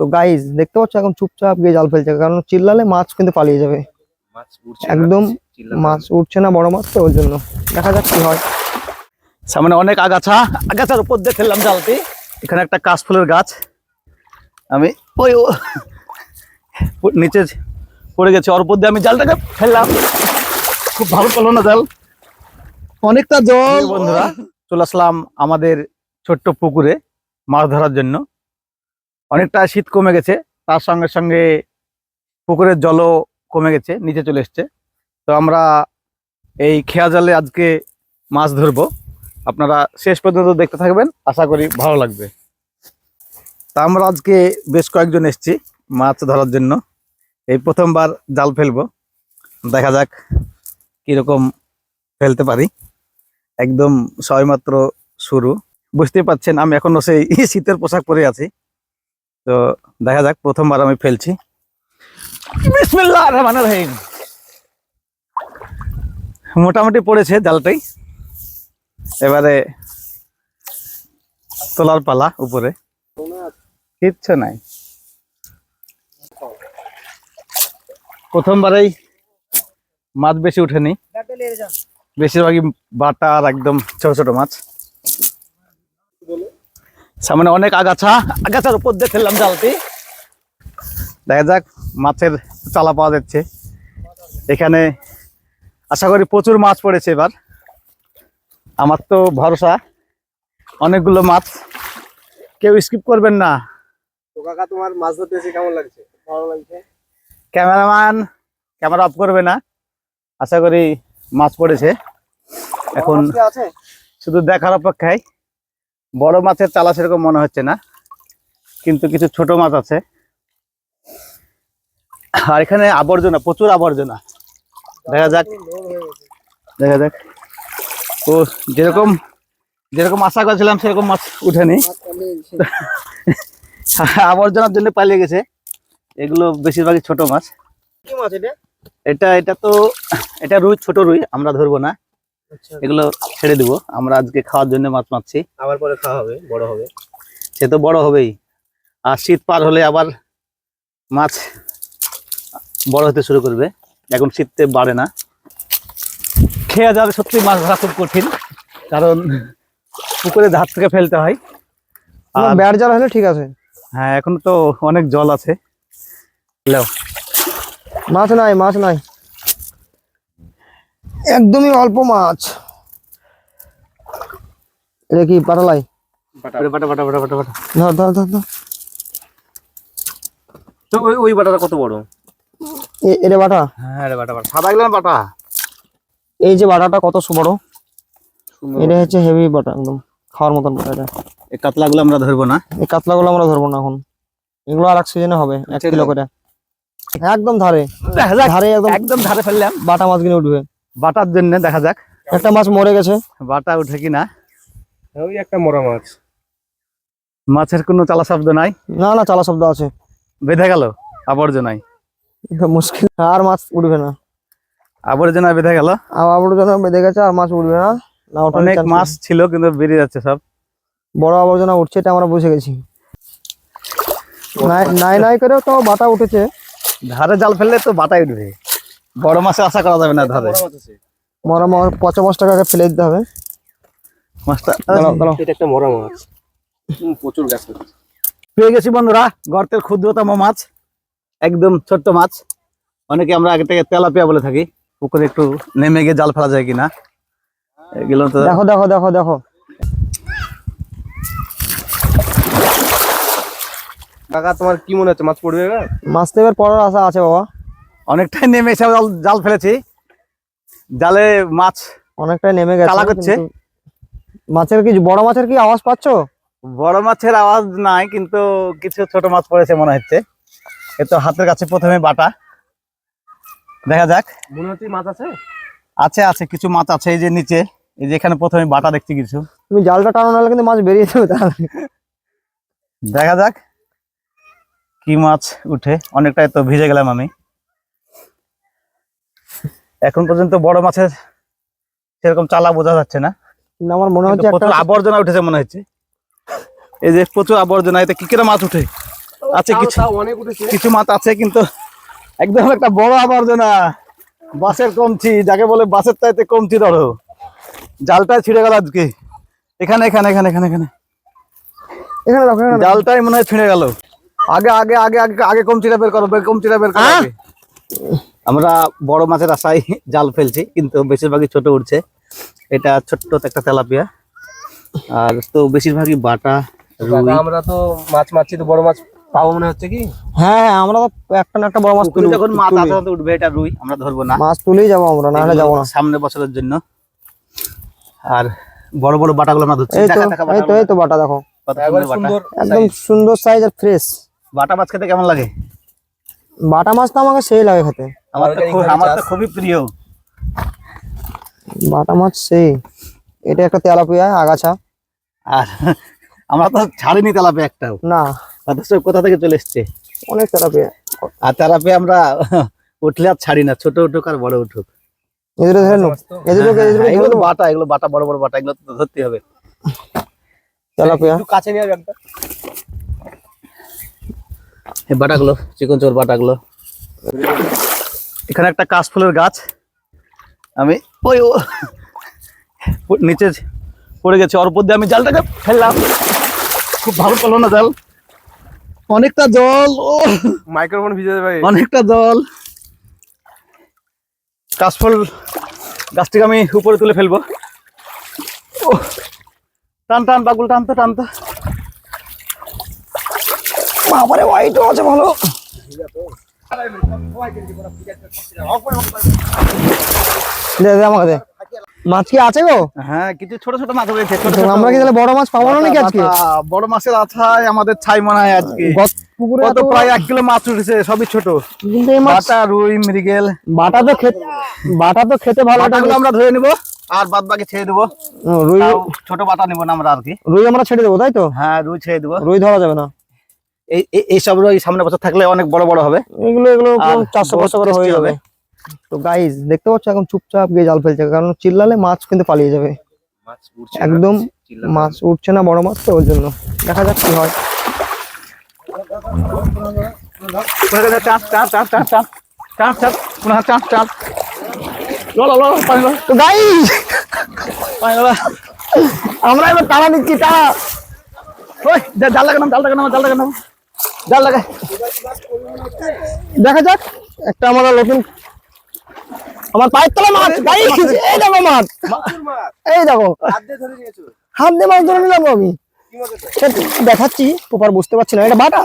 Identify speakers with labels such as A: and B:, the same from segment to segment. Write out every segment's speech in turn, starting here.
A: তো গাইজ দেখতে পাচ্ছ এখন চুপচাপ গিয়ে জাল ফেলছে কারণ চিল্লালে মাছ কিন্তু পালিয়ে যাবে।
B: মাছ উঠছে না,
A: একদম মাছ উঠছে না বড় মাছ তো ওর জন্য। দেখা যাক কি হয়।
C: সামনে অনেক আগাছা আগাছার উপর দিয়ে ফেললাম জালটি। এখানে একটা কাশফুলের গাছ। আমি ওই ও নিচে পড়ে গেছে ওর উপর দিয়ে আমি জালটাকে ফেললাম। খুব ভালো পড়ল না জাল। অনেকটা জল। বন্ধুরা চলে আসলাম আমাদের ছোট্ট পুকুরে মাছ ধরার জন্য। অনেকটা শীত কমে গেছে, তার সঙ্গে সঙ্গে পুকুরের জলও কমে গেছে, নিচে চলে এসছে। তো আমরা এই খেয়া জালে আজকে মাছ ধরবো। আপনারা শেষ পর্যন্ত দেখতে থাকবেন, আশা করি ভালো লাগবে। তা আমরা আজকে বেশ কয়েকজন এসেছি মাছ ধরার জন্য। এই প্রথমবার জাল ফেলব। দেখা যাক কীরকম ফেলতে পারি। একদম সবেমাত্র শুরু। বুঝতেই পাচ্ছেন, আমি এখনও সেই শীতের পোশাক পরে আছি। তো দেখা যাক প্রথমবার আমি ফেলছি। বিসমিল্লাহ রহমানির রহিম। মোটামুটি পড়েছে জালটাই। এবারে তোলার পালা উপরে। কিচ্ছু নাই। প্রথমবারেই মাছ বেশি উঠেনি। বেশিরভাগই বাটা আর একদম ছোট ছোট মাছ। সামনে অনেক আগাছা আগাছার উপর দিয়ে ফেললাম জালতি দেখা যাক মাছের চালা পাওয়া যাচ্ছে। এখানে আশা করি প্রচুর মাছ পড়েছে এবার। আমার তো ভরসা অনেকগুলো মাছ। কেউ স্কিপ করবেন না।
B: তো কাকা তোমার মাছ ধরতে এসে কেমন লাগছে? ভালো লাগছে?
C: ক্যামেরাম্যান ক্যামেরা অফ করবে না। আশা করি মাছ পড়েছে। এখন
B: আছে?
C: শুধু দেখার অপেক্ষায়। বড় মাছের চালা সেরকম মনে হচ্ছে না কিন্তু কিছু ছোট মাছ আছে। আর এখানে আবর্জনা প্রচুর আবর্জনা। দেখা যাক। দেখা যাক। তো যেরকম যেরকম আশা করেছিলাম সেরকম মাছ উঠেনি। আবর্জনার জন্য পালিয়ে গেছে। এগুলো বেশিরভাগই ছোট মাছ।
B: এটা?
C: এটা এটা তো এটা রুই ছোট রুই আমরা ধরবো না। এগুলো ছেড়ে দিব। আমরা আজকে খাওয়ার জন্য মাছ মারছি।
B: আবার পরে খাওয়া হবে বড় হবে।
C: সে তো বড় হবেই। আর শীত পার হলে আবার মাছ বড় হতে শুরু করবে। এখন শীতে বাড়ে না। খেয়ে যাবে সত্যি মাছ ধরা খুব কঠিন। কারণ পুকুরে ধার থেকে ফেলতে হয়। আর
A: ব্যাট জাল হলে ঠিক আছে।
C: হ্যাঁ এখন তো অনেক জল আছে।
A: মাছ নাই মাছ নাই। একদমই অল্প মাছ। এটা কি পাটালাই?
B: বাটা।
C: বাটা বাটা বাটা বাটা বাটা।
A: ধর ধর ধর ধর।
B: তো ওই ওই বাটাটা কত বড়?
A: এটা বাটা?
C: হ্যাঁ রে বাটা বাটা। সাদা গেলেন বাটা?
A: এই যে বাটাটা কত বড়? এটা হচ্ছে হেভি বাটা একদম খাওয়ার মতন বাটা এটা।
C: এই কাতলাগুলো আমরা ধরবো না?
A: এই কাতলাগুলো আমরা ধরবো না এখন। এগুলো আর এক সিজনে হবে এক কিলো করে। একদম ধারে। ধারে একদম
C: একদম ধারে ফেললাম।
A: বাটা মাছ কিনে উঠবে।
C: বাটার জন্য দেখা যাক।
A: একটা মাছ মরে গেছে।
C: বাটা উঠে কিনা?
B: ওই একটা মরা মাছ।
C: মাছের কোনো চালা শব্দ নাই?
A: না না চালা শব্দ আছে।
C: বেঁধে গেল? আবর্জনায়?
A: এটা মুশকিল। আর মাছ উঠবে না।
C: আবর্জনা বেঁধে গেল?
A: আর আবর্জনা বেঁধে গেছে আর মাছ উঠবে না। না
C: অনেক মাছ ছিল কিন্তু বেরিয়ে যাচ্ছে সব।
A: বড় আবর্জনা উঠছে এটা আমরা বুঝে গেছি। নাই নাই নাই করেও তো বাটা উঠেছে।
C: ধারে জাল ফেললে তো বাটাই উঠবে। বড় মাছে আশা করা যাবে না ধারে
B: মরা মাছ
A: পচা ফেলে দিতে হবে?
C: মাছটা
A: দাঁড়াও দাঁড়াও।
B: এটা একটা মরা মাছ। প্রচুর গাছ
C: পেয়ে গেছি বন্ধুরা গর্তের ক্ষুদ্রতম মাছ একদম ছোট্ট মাছ। অনেকে আমরা আগে থেকে তেলাপিয়া বলে থাকি পুকুরে একটু নেমে গিয়ে জাল ফেলা যায় কিনা। এগুলো তো
A: দেখো দেখো দেখো দেখো।
B: কাকা তোমার কি মনে হচ্ছে? মাছ পড়বে এবার?
A: মাছ তো এবার পড়ার আশা আছে বাবা।
C: অনেকটাই নেমে এসে জাল- জাল ফেলেছি। জালে মাছ
A: অনেকটাই নেমে গেছে
C: করছে।
A: মাছের কি বড় মাছের কি আওয়াজ পাচ্ছ?
C: বড় মাছের আওয়াজ নাই কিন্তু কিছু ছোট মাছ পড়েছে মনে হচ্ছে। এ তো হাতের কাছে প্রথমে বাটা। দেখা যাক।
B: মনে হচ্ছে মাছ আছে?
C: আছে আছে কিছু মাছ আছে এই যে নিচে। এই যে এখানে প্রথমে বাটা দেখছি কিছু।
A: তুমি জালটা টানো নাহলে কিন্তু মাছ বেরিয়ে যাবে তাহলে।
C: দেখা যাক। কি মাছ উঠে? অনেকটাই তো ভিজে গেলাম আমি। এখন পর্যন্ত বড় মাছের সেরকম চালা বোঝা যাচ্ছে না।
A: কিন্তু আমার মনে হচ্ছে
C: প্রচুর আবর্জনা উঠেছে মনে হচ্ছে। এই যে প্রচুর আবর্জনা এতে কি করে মাছ উঠে? আছে কিছু
B: অনেক উঠেছে।
C: কিছু মাছ আছে কিন্তু একদম একটা বড় আবর্জনা। বাসের কমছি যাকে বলে বাসের চাইতে কমছি ধরো। জালটাই ছিঁড়ে গেল আজকে। এখানে এখানে এখানে এখানে এখানে।
A: এখানে দেখো এখানে
C: জালটাই মনে হয় ছিঁড়ে গেল। আগে আগে আগে আগে আগে কমচিটা বের করো বের কমচিটা বের করো। আমরা বড় মাছের আশায় জাল ফেলছি কিন্তু বেশিরভাগই ছোট উঠছে। এটা ছোট্ট একটা তেলাপিয়া। আর তো বেশিরভাগই বাটা রুই।
B: আমরা তো মাছ মারছি তো বড় মাছ পাবো মনে হচ্ছে কি?
A: হ্যাঁ হ্যাঁ আমরা তো একটা না একটা বড় মাছ তুলি।
C: যখন মাছ। আস্তে উঠবে এটা রুই আমরা ধরবো না।
A: মাছ তুলেই যাব আমরা না হলে যাব না।
C: সামনে বছরের জন্য। আর বড় বড় বাটাগুলো আমরা ধরছি।
A: এই তো এই তো বাটা দেখো। একদম সুন্দর সাইজ আর ফ্রেশ
C: বাটা মাছ খেতে কেমন লাগে?
A: বাটা মাছ তো আমাকে সেই লাগে খেতে।
C: আমার তো খুব- আমার তো খুবই প্রিয়।
A: বাটা মাছ সেই এটা একটা তেলাপিয়া আগাছা।
C: আর আমরা তো ছাড়িনি তেলাপে একটাও।
A: না।
C: অথচ কোথা থেকে চলে এসছে?
A: অনেক তেলাপিয়া।
C: আর তেলাপে আমরা উঠলে আর ছাড়ি না ছোট উঠুক আর বড় উঠুক।
A: এদের ধরে
C: এগুলো তো বাটা এগুলো বাটা বড় বড় বাটা এগুলো তো ধরতে হবে।
A: তেলাপিয়া।
B: একটু কাছে নিয়ে ব্যাগটা
C: এই বাটাগুলো চিকন চোর বাটাগুলো। এখানে একটা কাশফুলের গাছ। আমি ওই ও নিচে পড়ে গেছে ওর উপর দিয়ে আমি জালটাকে ফেললাম। খুব ভালো পেল না জাল? অনেকটা জল ও।
B: মাইক্রোফোন ভিজে যাবে
C: অনেকটা জল। কাশফুল গাছটিকে আমি উপরে তুলে ফেলব। ও টান টান বাগুল টানতো টানতো
A: বাবারে হোয়াইটও আছে ভালো। মাছ কি আছে গো?
C: হ্যাঁ কিছু ছোট ছোট মাছ রয়েছে
A: আমরা কি তাহলে বড় মাছ পাবো না নাকি আজকে?
C: বড় মাছের আছায় আমাদের ছাই মনে হয় আজকে
A: পুকুরে
C: কত প্রায় এক কিলো মাছ উঠেছে সবই ছোট।
A: কিন্তু এই মাছ
C: রুই মৃগেল।
A: বাটা তো খেতে বাটা তো খেতে ভালো
C: আমরা ধরে নিব আর বাদ বাকি ছেড়ে দেবো।
A: রুই
C: ছোট বাটা নিব না আমরা আর কি।
A: রুই আমরা ছেড়ে দেবো তাই তো?
C: হ্যাঁ রুই ছেড়ে দেবো।
A: রুই ধরা যাবে না।
C: এই এই- এইসব সামনে বছর থাকলে অনেক বড় বড় হবে।
A: এগুলো এগুলো চারশো পাঁচশো করে হয়ে যাবে। তো গাইজ দেখতে পাচ্ছ এখন চুপচাপ গিয়ে জাল ফেলছে কারণ চিল্লালে মাছ কিন্তু পালিয়ে যাবে। একদম মাছ উঠছে না বড় মাছ তো ওর জন্য। দেখা যাক কি হয়। তো আমরা এবার দিচ্ছি তাড়া।
C: ওই জা- জাল লাগানো জাল লাগানো জাল লাগানো জাল লাগা
A: দেখা যাক একটা আমরা নতুন আমার পায়ের তলা মাছ এই দেখো মাছ। এই দেখো।
B: হাত দিয়ে ধরে নিয়েছো?
A: হাত দিয়ে মাছ ধরে নিলাম আমি। দেখাচ্ছি প্রপার বুঝতে পারছি না। এটা বাটা?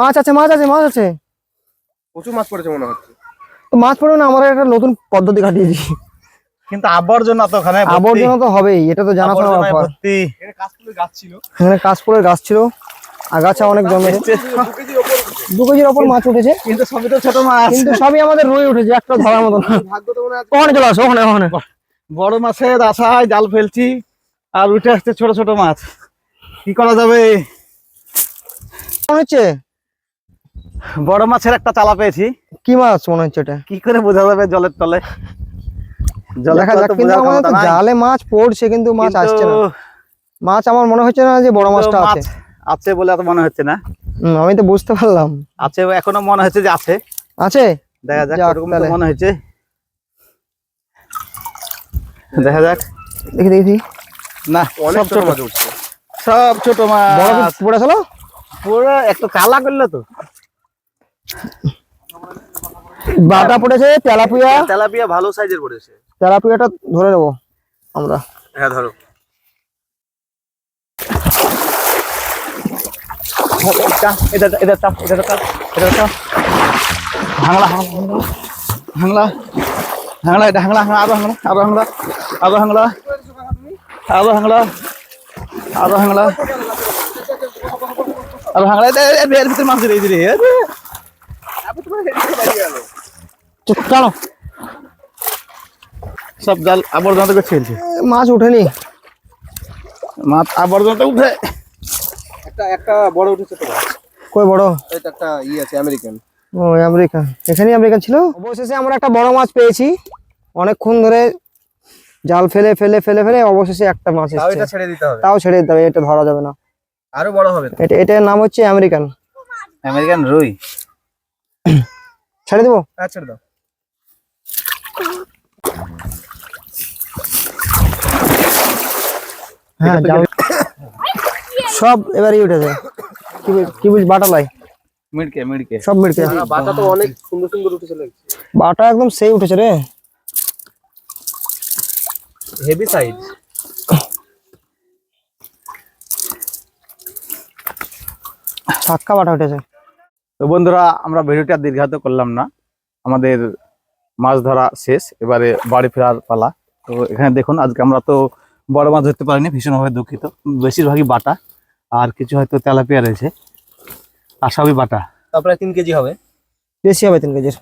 A: মাছ আছে মাছ আছে মাছ আছে।
B: প্রচুর মাছ পড়েছে মনে হচ্ছে।
A: তো মাছ পড়বে না আমরা একটা নতুন পদ্ধতি কাটিয়েছি
C: কিন্তু আবর্জনা তো ওখানে
A: আবর্জনা তো হবেই এটা তো জানা শোনা ব্যাপার।
B: এখানে কাশফুলের গাছ ছিল।
A: আগাছা অনেক জমেছে
B: দু কেজির ওপর
A: মাছ উঠেছে।
C: কিন্তু সবই তো ছোট মাছ।
A: কিন্তু সবই আমাদের রুই উঠেছে একটা ধরার মতো ওখানে চলে আসো ওখানে ওখানে।
C: বড় মাছের আশায় জাল ফেলছি আর উঠে আসছে ছোট ছোট মাছ। কি করা যাবে?
A: মনে হচ্ছে?
C: বড় মাছের একটা চালা পেয়েছি।
A: কি মাছ মনে হচ্ছে এটা?
C: কি করে বোঝা যাবে জলের তলে।
A: জালে মাছ পড়ছে কিন্তু মাছ আসছে না। মাছ আমার মনে হচ্ছে না যে বড় মাছটা আছে।
C: আছে বলে এত মনে হচ্ছে না?
A: আমি তো বুঝতে পারলাম।
C: আছে এখনও মনে হচ্ছে যে আছে।
A: আছে?
C: দেখা যাক ওরকম তো মনে হচ্ছে দেখা যাক।
A: দেখি দেখি
C: না সব
B: ছোট। মাছ উঠছে।
C: সব ছোট মাছ।
A: পড়ে চলো
C: পুরো একটু কালা করল তো।
A: বাটা পড়েছে তেলাপিয়া।
B: তেলাপিয়া ভালো সাইজের পড়েছে।
A: তেলাপিয়াটা ধরে নেব আমরা।
B: হ্যাঁ ধরো।
C: এটা এটা চাপ এটা চাপ এটা চাপ। হাংলা হাংলা হাংলা হাংলা এটা হাংলা হাংলা আরও হাংলা আরও হাংলা আরও হাংলা আরও হাংলা আরও হাংলা আরও হাংলা এর এর ভিতরে মাছ দিলে দিলে
A: চলো
C: সব জাল আবর্জনা থেকে
A: মাছ উঠেনি।
C: মাছ আবর্জনাতে উঠে।
B: একটা একটা বড় উঠেছে তো।
A: কই বড়?
B: এটা একটা ই আছে আমেরিকান
A: ও আমেরিকা এখানেই আমেরিকা ছিল? অবশেষে আমরা একটা বড় মাছ পেয়েছি। অনেকক্ষণ ধরে জাল ফেলে ফেলে ফেলে ফেলে অবশেষে একটা মাছ
B: তাও এটা ছেড়ে দিতে হবে।
A: তাও ছেড়ে দিতে হবে এটা ধরা যাবে না।
B: আরও বড় হবে
A: এটা এটার নাম হচ্ছে আমেরিকান।
C: আমেরিকান রুই।
A: ছেড়ে দেবো?
B: হ্যাঁ ছেড়ে দাও।
A: হ্যাঁ সব এবারই উঠেছে কি কি বুঝ বাটা লাই
C: মিড়কে মিড়কে।
A: সব মিটকে
B: না, বাটা তো অনেক সুন্দর সুন্দর উঠেছে লাগছে
A: বাটা একদম সেই উঠেছে রে।
B: হেভি সাইজ
A: ছাক্কা বাটা উঠেছে।
C: তো বন্ধুরা আমরা ভিডিওটি আর দীর্ঘায়িত করলাম না। আমাদের মাছ ধরা শেষ এবারে বাড়ি ফেরার পালা। তো এখানে দেখুন আজকে আমরা তো বড় মাছ ধরতে পারিনি ভীষণভাবে দুঃখিত। বেশিরভাগই বাটা। আর কিছু হয়তো তেলাপিয়া রয়েছে। আর সবই বাটা।
B: তারপরে তিন কেজি হবে।
A: বেশি হবে তিন কেজির।